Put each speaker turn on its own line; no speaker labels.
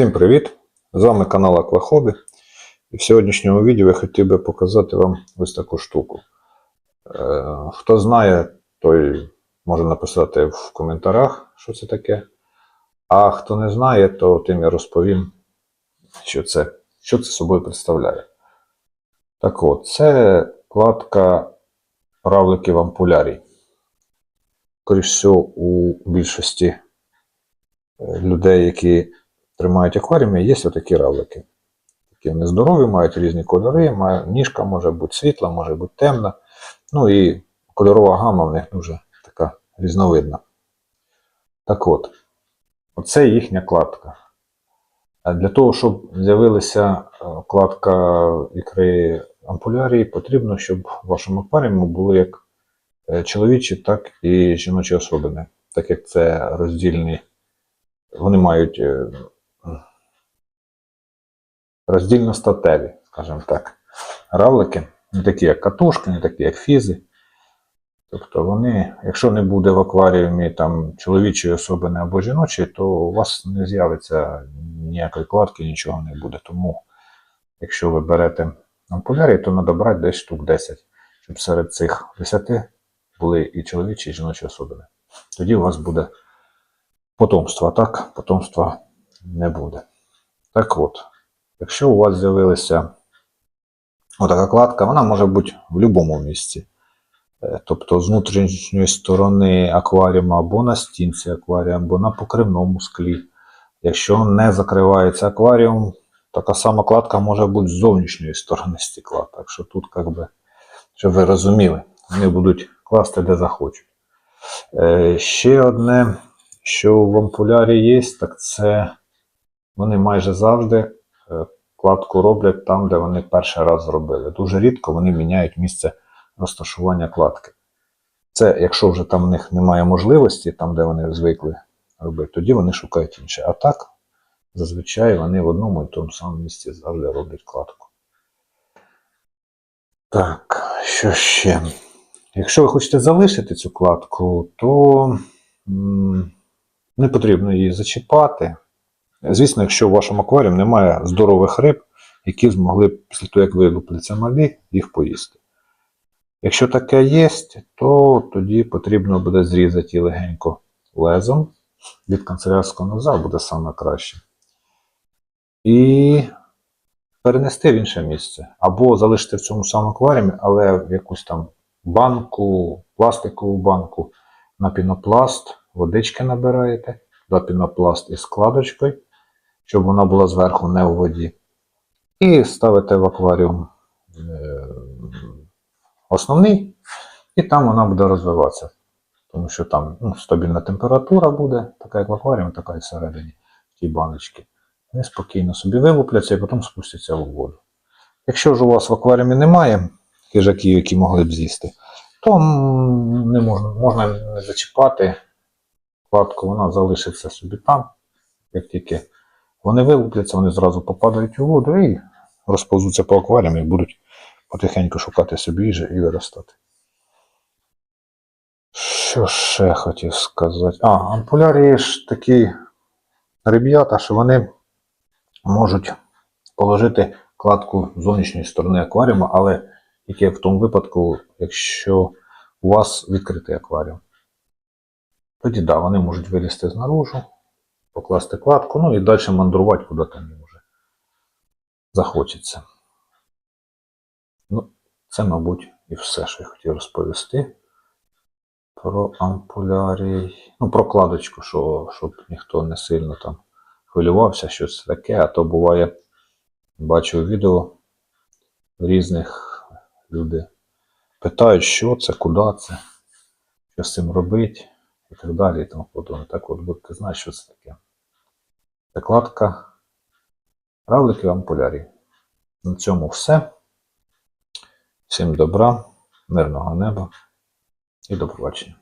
Всім привіт! З вами канал Аквахобі. І в сьогоднішньому відео я хотів би показати вам ось таку штуку. Е, Хто знає, той може написати в коментарях, що це таке. А хто не знає, то тим я розповім, що це, що це собою представляє. Так от, це кладка равликів ампулярій. Скоріше всього, у більшості е, людей, які тримають акваріуми, є отакі равлики. Такі вони здорові, мають різні кольори, має, ніжка може бути світла, може бути темна. Ну і кольорова гама в них дуже така різновидна. Так от, оце їхня кладка. Для того, щоб з'явилася е, кладка ікри ампулярії, потрібно, щоб в вашому акваріумі були як е, чоловічі, так і жіночі особини. Так як це роздільні, вони мають е, роздільно статеві, скажімо так, равлики, не такі, як катушки, не такі, як фізи. Тобто вони, якщо не буде в акваріумі там чоловічої особини або жіночої, то у вас не з'явиться ніякої кладки, нічого не буде. Тому, якщо ви берете ампулярі, то треба брати десь штук 10, щоб серед цих 10 були і чоловічі, і жіночі особини. Тоді у вас буде потомство, а так потомства не буде. Так от, якщо у вас з'явилася отака кладка, вона може бути в будь-якому місці. Е, Тобто з внутрішньої сторони акваріума або на стінці акваріуму, або на покривному склі. Якщо не закривається акваріум, така сама кладка може бути з зовнішньої сторони стекла. Так що тут, як би, щоб ви розуміли, вони будуть класти де захочуть. Е, Ще одне, що в ампулярі є, так це вони майже завжди кладку роблять там, де вони перший раз зробили. Дуже рідко вони міняють місце розташування кладки. Це якщо вже там в них немає можливості, там, де вони звикли робити, тоді вони шукають інше. А так, зазвичай вони в одному і тому самому місці завжди роблять кладку. Так, що ще? Якщо ви хочете залишити цю кладку, то не потрібно її зачіпати. Звісно, якщо в вашому акваріумі немає здорових риб, які змогли після того, як вилупляться малі, їх поїсти. Якщо таке є, то тоді потрібно буде зрізати її легенько лезом від канцелярського ножа буде саме краще. І перенести в інше місце. Або залишити в цьому самому акваріумі, але в якусь там банку, пластикову банку на пінопласт, водички набираєте, туди пінопласт із складочкою, щоб вона була зверху не у воді. І ставите в акваріум е, основний, і там вона буде розвиватися. Тому що там ну, стабільна температура буде, така як в акваріумі, така і всередині в тій баночці. Вони спокійно собі вилупляться і потім спустяться у воду. Якщо ж у вас в акваріумі немає хижаків, які могли б з'їсти, то не можна, можна не зачіпати кладку, вона залишиться собі там. Як тільки вони вилупляться, вони зразу попадають у воду і розповзуться по акваріуму і будуть потихеньку шукати собі їжі і виростати. Що ще хотів сказати? А, ампулярі ж такі ребята, що вони можуть положити кладку зовнішньої сторони акваріуму, але тільки в тому випадку, якщо у вас відкритий акваріум. Тоді да, вони можуть вилізти знаружи, покласти кладку, ну і далі мандрувати куди там вже захочеться. Ну, це, мабуть, і все, що я хотів розповісти про ампулярій. Ну, про кладочку, що, щоб ніхто не сильно там хвилювався, що це таке, а то буває, бачу відео різних люди питають, що це, куди це, що з цим робити і так далі. І тому подобне. Так от будете знати, що це таке. Закладка, равлики в ампулярі. На цьому все. Всім добра, мирного неба і до побачення.